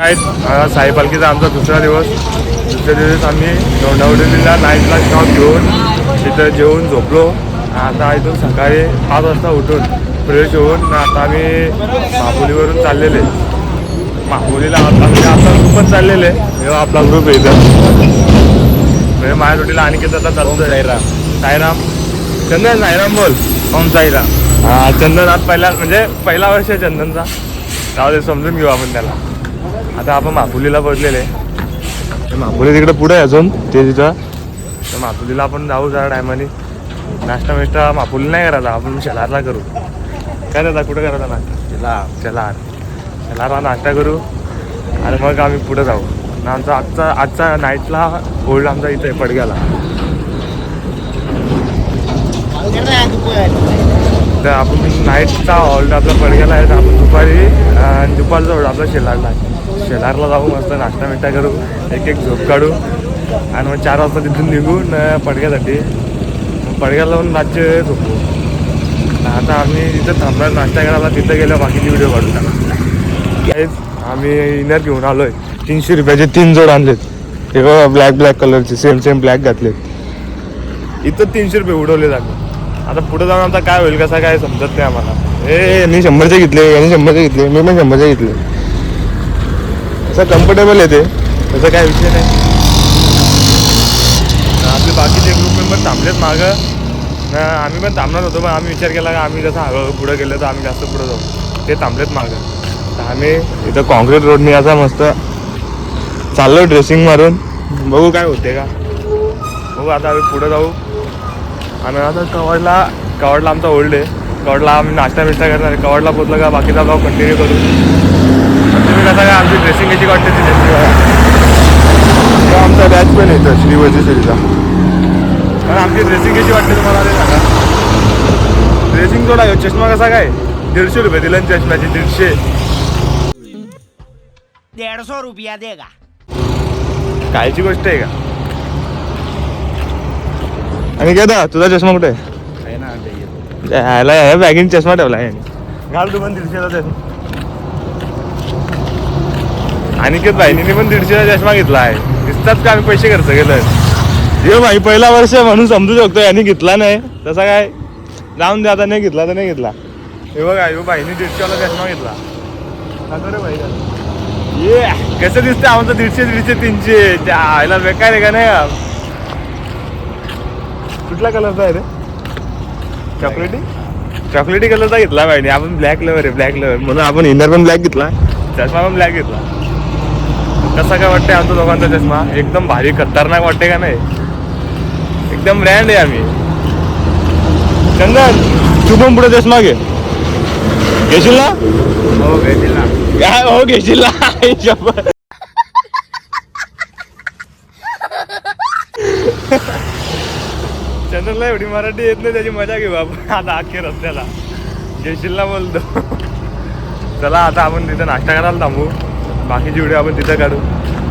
आहेत. साई पालखीचा आमचा दुसरा दिवस. दुसऱ्या दिवस आम्ही लोणावळीला नाईटला स्टॉप घेऊन तिथं जेवून झोपलो. आता इथून सकाळी पाच वाजता उठून फ्रेश होऊन आता आम्ही माहुलीवरून चाललेले. माहुलीला आता म्हणजे आपला ग्रुप पण चाललेले. हे आपला ग्रुप आहे इथं. म्हणजे माझ्या जोडीला आणखी आता चालतो साईराम. साईराम. चंदन साईराम बोल. ओम साईराम. हा. चंदन आज पहिला म्हणजे पहिला वर्ष आहे चंदनचा. जाऊ दे समजून घेऊ आपण त्याला. आता आपण मापुलीला पोहोचलेले मापुली तिकडे पुढे आहे अजून ते तिथं. तर मापुलीला आपण जाऊ जरा टायमाने. नाश्ता मिष्टा मापुली नाही करायचा आपण शेलारला करू. काय दादा कुठं करायचा नाश्ता शेलार शेलार शेलारला नाश्ता करू आणि मग आम्ही पुढे जाऊ. आमचा आजचा आजचा नाईटला होल्ड आमचा इथे पडग्याला. तर आपण नाईटचा हॉल्ट आपला पडगेला आहे. तर आपण दुपारी दुपारचा हॉल्ट आपला शेलारला आहे. शेलारला जाऊ मस्त नाश्ता मिठा करू एक एक झोप काढू. आणि मग चार वाजता तिथून निघून न पडग्यासाठी. मग पडग्याला जाऊन रातचे झोपू. आता आम्ही तिथं थांबणार नाश्ता करायला तिथं गेलो बाकीचे व्हिडिओ काढू टाका. आम्ही इनर घेऊन आलो आहे तीनशे रुपयाचे तीन जोड आणलेत. हे बघा ब्लॅक ब्लॅक कलरचे सेम सेम ब्लॅक घातलेत. इथं तीनशे रुपये उडवले जाते आता पुढे जाऊन आता काय होईल कसा काय समजत नाही आम्हाला. ए मी शंभरचे घेतले यांनी शंभरचे घेतले मी पण शंभरचे घेतले. असं कम्फर्टेबल आहे ते. त्याचा काय विषय नाही. आपले बाकीचे ग्रुप मेंबर थांबलेत मागं. ना आम्ही पण थांबणार होतो पण आम्ही विचार केला का आम्ही जसं हळूहळू पुढे गेलो तर आम्ही जास्त पुढे जाऊ. ते थांबलेत मागं. तर आम्ही इथं कॉन्क्रीट रोडने असा मस्त चाललो ड्रेसिंग मारून. बघू काय होते का. बघू आता आम्ही पुढे जाऊ. आणि आता कवडला कवडला आमचा ओल्ड आहे. कवडला आम्ही नाश्ता बिष्टा करणार. आहे. कवडला पोचलं का बाकीचा भाव कंटिन्यू करू. तुम्ही कसं काय आमची ड्रेसिंग याची वाटते ती जास्ती बघा आमचा बॅच पण येतं श्री वजेश्वरीचा कारण आमची ड्रेसिंग कशी वाटते तुम्हाला ते सांगा. ड्रेसिंग थोडा आहे चष्मा कसा काय? दीडशे रुपये दिला चष्म्याची दीडशे. सौ रुपया देगा. कायची गोष्ट आहे का? आणि काय दा तुझा चष्मा कुठे? आहे बॅगीन चष्मा ठेवला आहे. घाल तू पण दीडशेचा चष्मा. अनिकेत भाईनी पण दीडशेचा चष्मा घेतला आहे. दिसतात का आम्ही पैसे खर्च केलं? हे भाई पहिला वर्ष म्हणून समजू शकतो यांनी घेतला नाही. तसा काय? जाऊन दे आता नाही घेतला तर नाही घेतला. हे बघा हे भाईनी दीडशेवाला चष्मा घेतला. भाई. ये कसं दिसतं आमचं दीडशे दीडशे तीनशे? त्या आईला बेकार आहे का नाही? कुठला कलरचा आहे रे चॉकलेटी चॉकलेटी कलरचा घेतला पाहिजे आपण ब्लॅक लेवर आहे ब्लॅक लेवर म्हणून आपण इनर पण ब्लॅक घेतला. चष्मा पण ब्लॅक घेतला. कसा काय वाटतंय आमचा दोघांचा चष्मा? एकदम भारी खतरनाक वाटते का नाही? एकदम ब्रँड आहे आम्ही. चंदन तू पण पुढे चष्मा घे. घेशील ना? हो भेटेल ना. काय हो घेशील ना. शपथ. एवढी मराठी येत नाही त्याची मजा घेऊ आपण. आता अख्खे रस्त्याला. जयशीलला बोलतो. चला आता आपण तिथं नाश्ता करायला थांबू. बाकीची व्हिडिओ आपण तिथं काढू.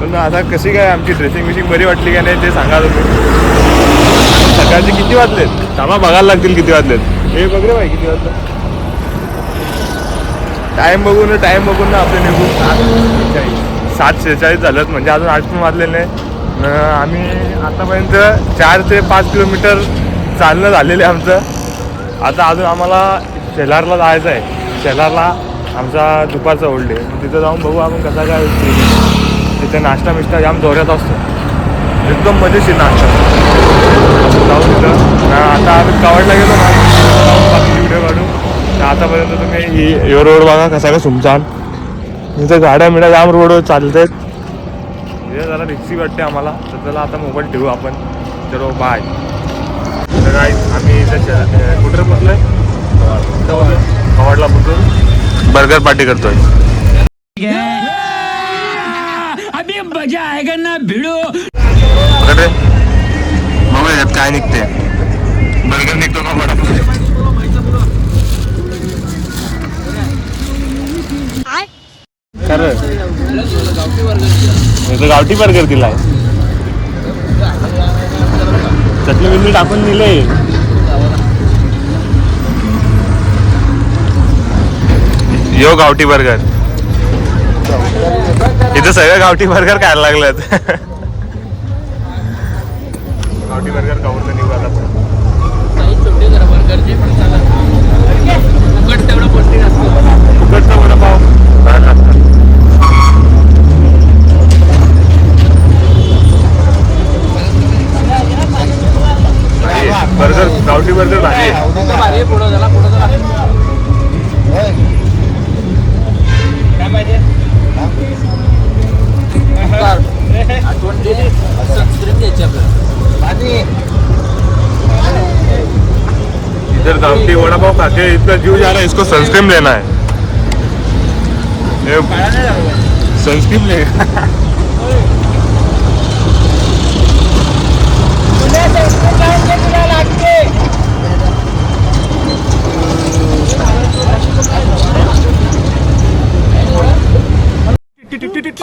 पण आता कशी काय आमची ड्रेसिंग विशिंग बरी वाटली का नाही ते सांगा तुम्ही. सकाळचे किती वाजलेत? थांबा बघायला लागतील किती वाजलेत. हे बघ रे भाई किती वाजले? टाइम बघून टाइम बघून ना आपले निघून सात शेहेचाळीस सात शेहेचाळीस झालं म्हणजे अजून आठ पण वाजलेले नाही. आम्ही आतापर्यंत चार ते पाच किलोमीटर चालणं झालेलं आहे आमचं. आता अजून आम्हाला शेलारला जायचं आहे. शेलारला आमचा दुपारचा ओल्ड आहे तिथं जाऊन बघू आपण कसा काय तिथे नाश्ता मिष्टा जाम जोऱ्यात असतो. एकदम मजेशीर नाश्ता. जाऊ तिथं. आता आम्ही कावडला गेलो ना. व्हिडिओ काढू आतापर्यंत तुम्ही ही यो रोड बघा कसा काय सुमसान इथं गाड्या मिड्या जाम रोडवर चालत आहेत हे जरा रिक्सी वाटते आम्हाला. तर त्याला आता मोबाईल ठेवू आपण. चलो बाय तर काय आम्ही कवाडला पोचून बर्गर पार्टी करतोय. अभी मजा आएगा ना भिड़ो. बघा रे. बघू याच्यात काय निघते बर्गर निघतो का बडा खरं. गावठी बर्गर दिलाय. चटणी बिटणी टाकून दिले यो गावठी बर्गर इथे सगळं गावठी बर्गर खायला लागल्यात. गावठी बर्गर खाऊन तर निघाला फुकट तेवढा पौष्टिक असतो. फुकट तेवढा पाव बर्गर गावठी बर्गर भारी आहे. इधर गावठी वडापाव खाते इतना जीव जा रहा है इसको सनस्क्रीन लेना है ले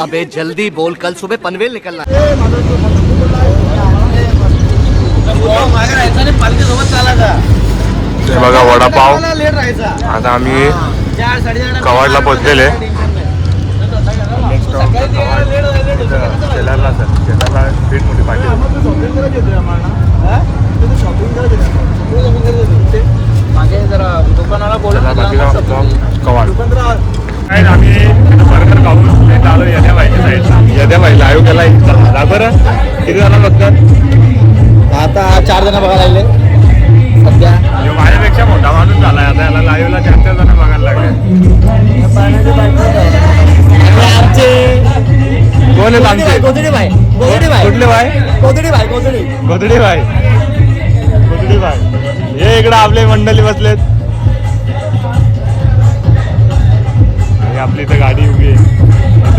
अबे जल्दी बोल कल सुबह पनवेल निकलना। बघा वडापाव. आता आम्ही कवाडला पोचलेले शेलारला सर शेलारला स्ट्रीट मोठी पाठी चला बाकी जाऊ आपण कवाड काय आम्ही बर्गर खाऊन इथं आलो यद्या बाईच्या साईडला यद्या बाई लाईव्ह केला चला बरं किती जण बघतात आता चार जण बघायला लागले. सध्या. ह्यो माझ्यापेक्षा मोठा माणूस झालाय आता याला लाईव्हला चार चार जण बघायला लागले. आमचे गोदडी गोदडी कुठले गोदडी गोदडी गोदडी गोदडी हे इकडे आपले मंडळी बसलेत. आपली इथं गाडी उभी आहे.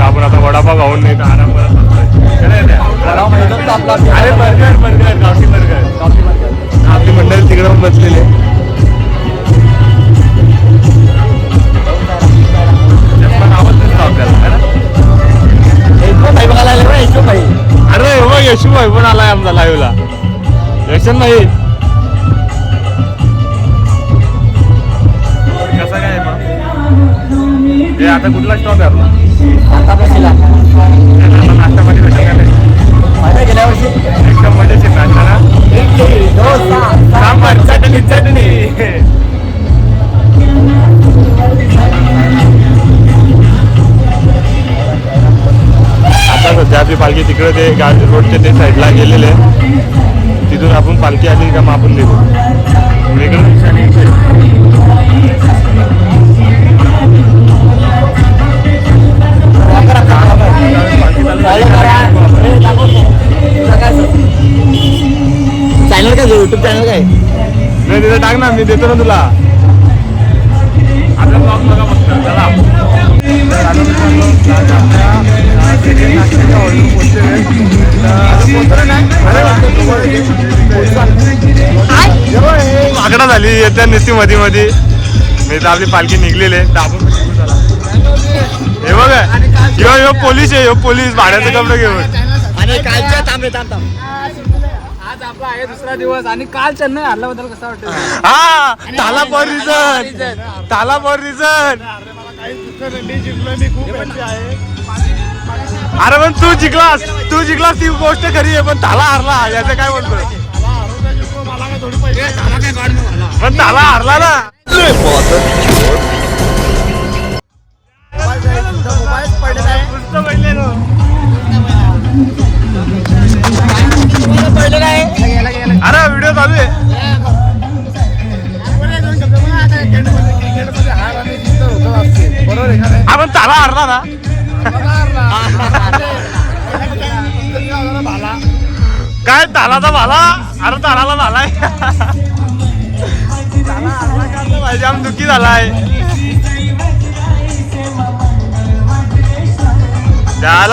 आपण आता वडापाव खाऊन नाही तर आराम करत. अरे बर्गर बर्गर गावठी बर्गर. आपली मंडळी तिकडे बसलेले भाई बघायला बरं यशो भाई अरे हो यशू भाई पण आलाय आमचा लाईव्हला. यशन कसं काय मग? हे आता कुठला स्टॉप आहे आपला? आता बसला आता नाश्त्यामध्ये कसं काय? माझ्या गेल्या वर्षी. एकदम मजेशीर नाश्ता ना इडली डोसा सांबार चटणी चटणी. आता सध्या आपली पालखी तिकडे ते गाडी रोडच्या ते साईडला गेलेले आहे. तिथून आपण पालखी आली का मग आपण निघू वेगळं दिशेने इथे. चॅनल काय युट्यूब चॅनल काय? नाही तिथे टाक ना मी देतो ना तुला. आपला ब्लॉग बघा फक्त. चला. आहे. अरे, माकडा झाली येत्या नुसती मध्ये मध्ये मी तर आपली पालखी निघलेली आहे. तर आपण चला. हे बघा ह्यो ह्यो पोलीस आहे ह्यो पोलीस. भाड्याचे कपडे घेऊन. आणि कालच्या थांब रे थांब थांब. आज आपला आहे दुसरा दिवस आणि काल चेन्नई हरल्याबद्दल कसं वाटतं हा ताला फॉर रिझन ताला फॉर रिझन अरे पण तू जिंकलास तू जिंकलास ती गोष्ट खरी आहे पण ताला हारला याचं काय म्हणतो पण ताला हारला ना. अरे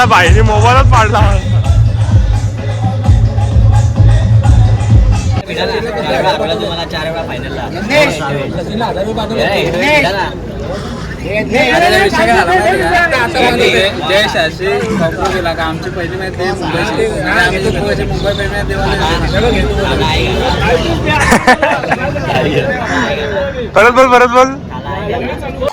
त्याला बाईने मोबाईलच पाडला. चार वेळा का आमची पहिली मुंबई परत बोल परत बोल.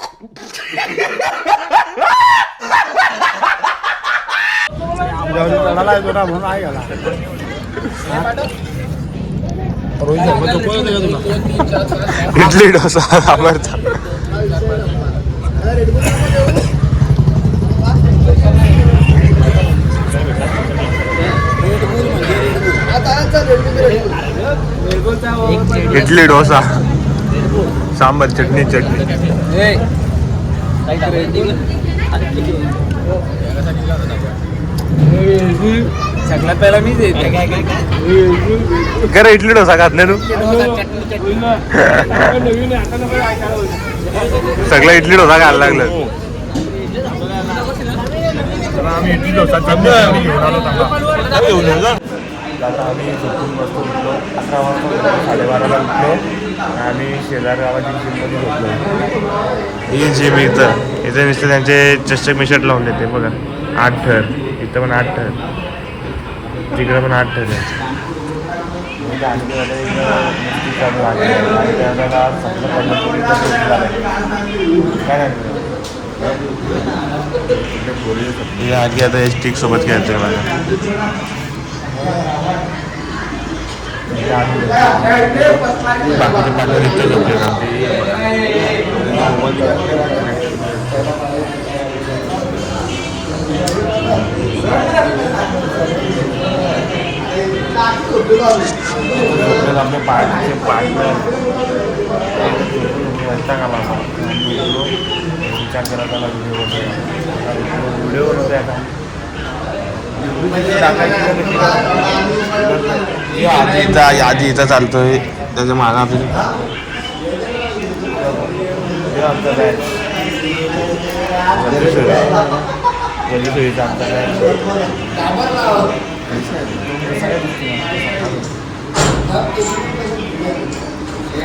पडायचो ना म्हणून आहे गेला इडली डोसा आवडता इडली डोसा सांबर चटणी चटणी. सगळ्यात पहिला मीच येते काय काय काय इडली डोसा खात नाही तू? सगळं इडली डोसा खायला लागलं. आम्ही इडली डोसा घेऊन आलो आता आम्ही झोपून बसतो उठलो अकरा वाजता उठलो, साडेबाराला उठलो आणि शेजार गावाची जिममध्ये झोपलो ही जिम इथं. इथे नुसते त्यांचे चषक मिशर्ट लावून देते बघा. आठ ठर इथं पण आठ थर तिकडे पण आठ थर आहे म्हणजे आणखी आता इथं नुसती चालू आहे. आणि त्याला सगळं पद्धतीने इथं झोप झालंय. काय नाही हे आगी आता स्टिक सोबत खेळतोय मला बाकीचे पार्टनर इथे आपले पार्टीचे पार्टनर वैताग आला होता. विचार केला त्याला व्हिडिओ बनवूया व्हिडिओ बनवतोय आता आधी इथं आधी इथं चालतोय त्याच्या मागं आपण बॅच सोयीचा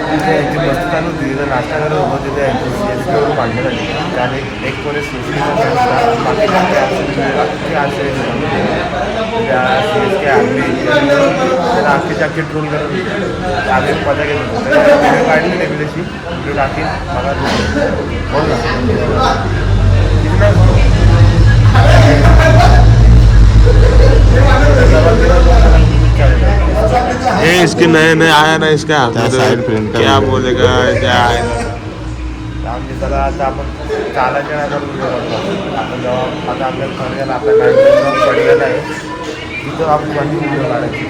आमचा यांची मस्त चालू होती तिथं नाश्ता करत होतो तिथे सी एस केवरून भांडणं झाली त्याने एक कोणी सी एस के बाकी त्या सी एस के आर्मी त्याला अख्खी अख्खी ट्रोल करत होते आम्ही मजा घेत होतो व्हिडिओ काढली नाही मी तशी व्हिडिओ टाकीन मला बोल ना इसके नए नए आया ना इसका क्या. बोलेगा क्या आता आपण चालायच्या नाही आपण जेव्हा आता आपल्याला कळलेलं आपल्या मॅनेजमेंट पडलेलं आहे तिथं आपण कधी व्हिडिओ काढायची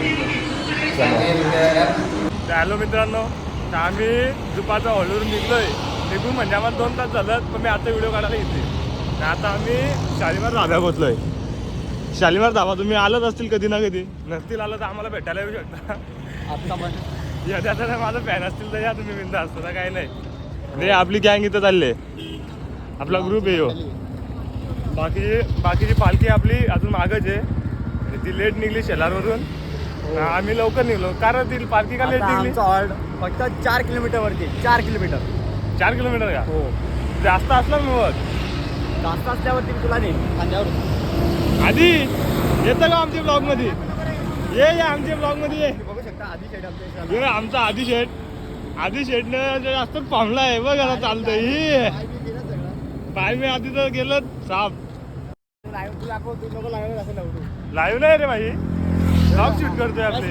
हॅलो मित्रांनो तर आम्ही दुपारचा हॉलवरून निघलोय. निघून म्हणजे आम्हाला दोन तास झालं पण मी आता व्हिडिओ काढायला येते आणि आता आम्ही शालिमार धाब्या पोचलोय शालिमार धाबा तुम्ही आलत असतील कधी ना कधी? नसतील आलं तर आम्हाला भेटायला येऊ शकता. आता पण. या त्याचा माझा फॅन असतील तर या तुम्ही बिंदा असतो तर काही नाही. रे आपली गँग इथं चालले आपला ग्रुप आहे ह्यो. बाकी बाकीची पालखी आपली अजून मागच आहे. ती लेट निघली शेलारवरून. आम्ही लवकर निघलो. कारण ती पालखी का लेट निघली? ऑर्ड फक्त चार किलोमीटर वरती चार किलोमीटर चार किलोमीटर का? हो. जास्त असला मग. जास्त असल्यावरती तुला खांद्यावर आधी येतं का आमच्या ब्लॉगमध्ये? ये या आमच्या ब्लॉगमध्ये ये. बघू शकता आधी आमच्या बघ, आमचा आधी शेट आधी शेटनं जे जास्त पामला आहे बघ आता चालतंय. पाय मी आधी तर गेलं साप. लाईव्ह नाही रे भाई ब्लॉग शूट करतोय आपले.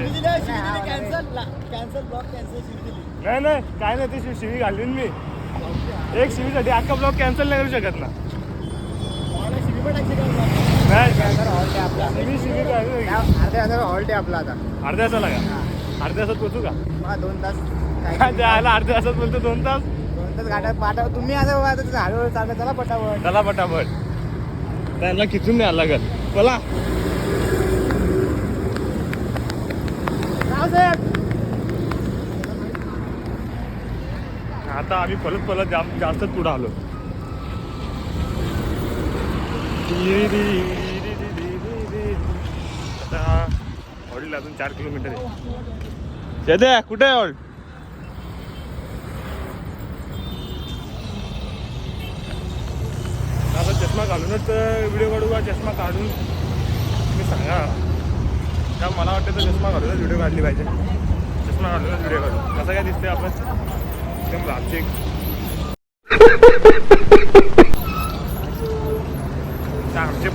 नाही नाही काय नाही ते शिव- शिवी घालून मी. एक शिवीसाठी अख्खा ब्लॉग कॅन्सल नाही करू शकत ना. अर्ध्या हजार हॉल्ट आहे आपला आता अर्ध्या तासाला का? अर्ध्या तासात का? दोन तास. काय जायला अर्ध्या तासात बोलतो दोन तास? दोन तास गाड्या पाठव. तुम्ही आता बघा आता हळूहळू चला पटापट. चला पटापट. त्यांना खिचून न्यायला लागल. बोला. आता आम्ही पलत पलत जाम जास्तच पुढे आलो. आता अजून चार किलोमीटर आहे येते कुठे आहे ऑल्ड आता चष्मा घालूनच व्हिडिओ काढू का? चष्मा काढून तुम्ही सांगा. का मला वाटतं तर चष्मा घालूनच व्हिडिओ काढली पाहिजे. चष्मा घालूनच व्हिडिओ काढू. कसं काय दिसतंय आपण? एकदम रापचिक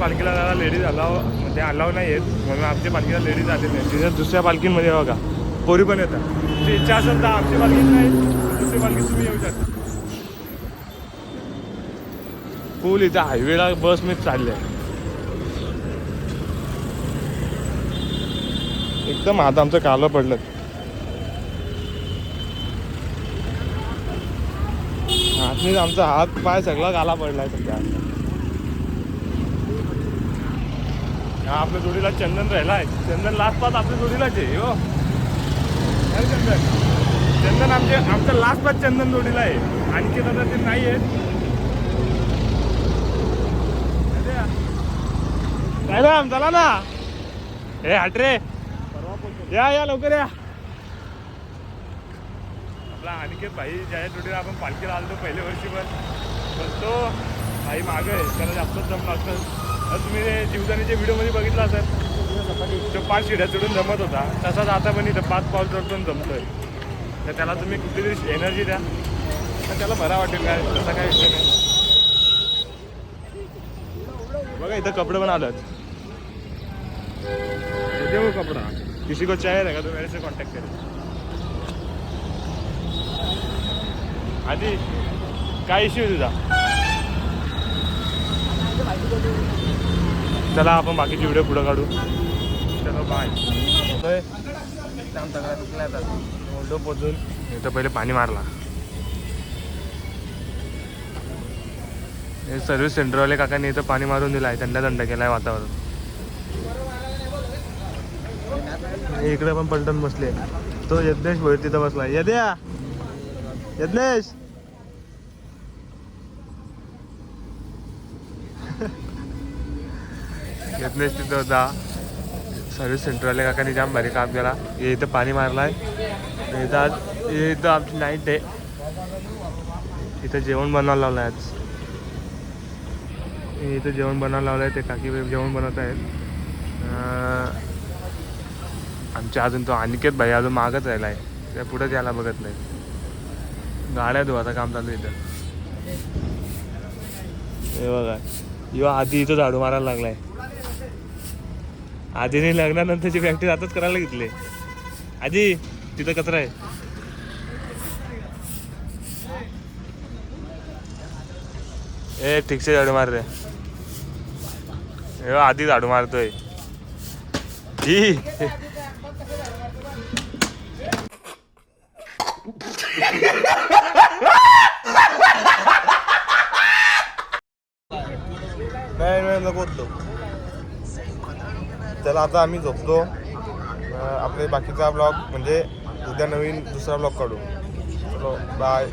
पालखीला जायला लेडीज अलाव म्हणजे अलाव नाही आहेत. म्हणून आमच्या पालखीला लेडीज आलेले नाही. तिथे दुसऱ्या पालखीमध्ये बघा. पोरी पण येतात. तुमची इच्छा असेल तर आमची पालखीत नाही. दुसरी पालखीत तुम्ही येऊ शकता. फुल इथं हायवेला बस मी चालले एकदम हात आमचं कालं पडलं हातनीच आमचा हात पाय सगळा गाला पडलाय सध्या हा आपल्या जोडीला चंदन राहिलाय. चंदन लास्ट पास आपल्या जोडीलाच आहे हो. चंदन. चंदन आमचे आमचं लास्ट पास चंदन जोडीला आहे. आणखी आता ते नाही आहे काय चला ना. ए हट रे या या लवकर या. आपला अनिकेत भाई ज्या जोडीला आपण पालखीला आलो पहिल्या वर्षी पण तो भाई मागे त्याला जास्तच जम लागतं तर तुम्ही जीवदानीच्या व्हिडिओमध्ये बघितला असेल तो पाच शिड्या चढून जमत होता. तसाच आता पण इथं पाच पाऊस चढून जमतोय. तर त्याला तुम्ही कुठलीतरी एनर्जी द्या. तर त्याला बरा वाटेल काय? तसा काय विषय नाही. बघा इथं कपडे पण आलं देऊ कपड़ा. किसी को चाहिए रहेगा तो मेरे से कांटेक्ट करें आधी काय इश्यू तुझा? चला आपण बाकीचे व्हिडिओ पुढे काढू. चलो बाय पोचून. इथं पहिले पाणी मारला. हे सर्व्हिस सेंटरवाले काकांनी इथं पाणी मारून दिलं आहे थंड थंड केलाय वातावरण. हे इकडे पण पलटण बसले. तो यज्ञेश भोईर तिथं बसला यद्या! यज्ञेश! यज्ञेश तिथं जा. सर्व्हिस सेंटरवाल्या काकांनी जाम भारी काम केला. हे इथं पाणी मारलं आहे इथं आज हे इथं आमची नाईट आहे. इथं जेवण बनवायला लावलं आहे आज. हे इथं जेवण बनवायला लावलं आहे ते काकी जेवण बनवत आहेत. आमच्या अजून तो अनिकेत भाई अजून मागच राहिला आहे त्या पुढंच यायला बघत नाही. गाड्या धुवाचं काम चालू आहे इथं. हे बघा. यो आधी इथं झाडू मारायला लागलाय. आधीने लग्नानंतरची प्रॅक्टिस आताच करायला घेतली. आजी तिथं कचरा आहे. ए ठीकसे झाडू मार रे. आधी झाडू मारतोय. जी नाही नाही नको तो चला आता आम्ही झोपतो. आपले बाकीचा ब्लॉग म्हणजे उद्या नवीन दुसरा ब्लॉग काढू. चलो बाय